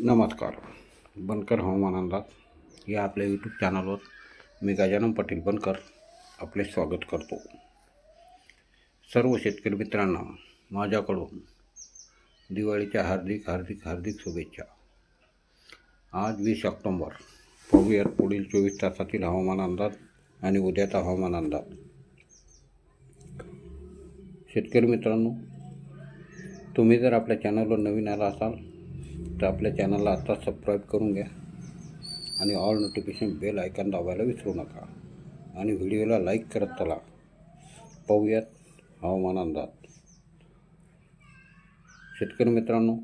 नमस्कार. बनकर हवामान अंदाज या आपल्या यूट्यूब चॅनलवर मी गजानन पाटील बनकर आपले स्वागत करतो. सर्व शेतकरी मित्रांना माझ्याकडून दिवाळीच्या हार्दिक हार्दिक हार्दिक शुभेच्छा. आज वीस ऑक्टोंबर. पाहूयात पुढील चोवीस तासातील हवामान अंदाज आणि उद्याचा हवामान अंदाज शेतकरी मित्रांनो तुम्ही जर आपल्या चॅनलवर नवीन आला असाल तर आपल्या चॅनलला आता सबस्क्राईब करून घ्या. आणि ऑल नोटिफिकेशन बेल आयकॉन दाबायला विसरू नका. आणि व्हिडिओला लाईक करत चला. पाहूयात हवामान अंदाज. शेतकरी मित्रांनो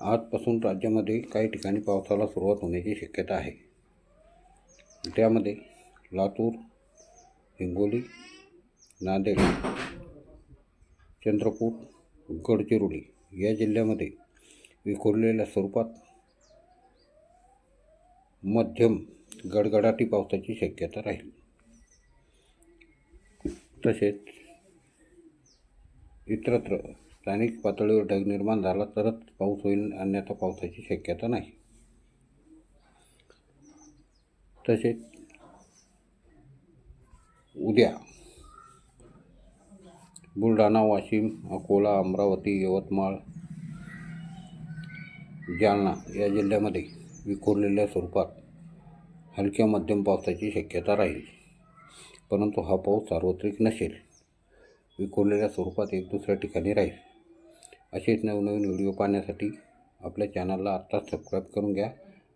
आजपासून राज्यामध्ये काही ठिकाणी पावसाला सुरुवात होण्याची शक्यता आहे. त्यामध्ये लातूर हिंगोली नांदेड चंद्रपूर गडचिरोली या जिल्ह्यामध्ये विखुरलेल्या स्वरूपात मध्यम गडगडाटी पावसाची शक्यता राहील. तसेच इतरत्र स्थानिक पातळीवर ढग निर्माण झाला तरच पाऊस होईल अन्यथा पावसाची शक्यता नाही. तसेच उद्या बुलढाणा वाशिम अकोला अमरावती यवतमाळ जालना या जिल्ह्यामध्ये विखुरलेल्या स्वरूपात हलक्या मध्यम पावसाची शक्यता राहील. परंतु हा पाऊस सार्वत्रिक नसेल विखुरलेल्या स्वरूपात एक दुसऱ्या ठिकाणी राहील. असेच नवनवीन व्हिडिओ पाहण्यासाठी आपल्या चॅनलला आत्ताच सबस्क्राईब करून घ्या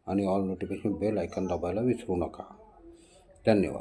आणि ऑल नोटिफिकेशन बेल आयकॉन दाबायला विसरू नका. धन्यवाद.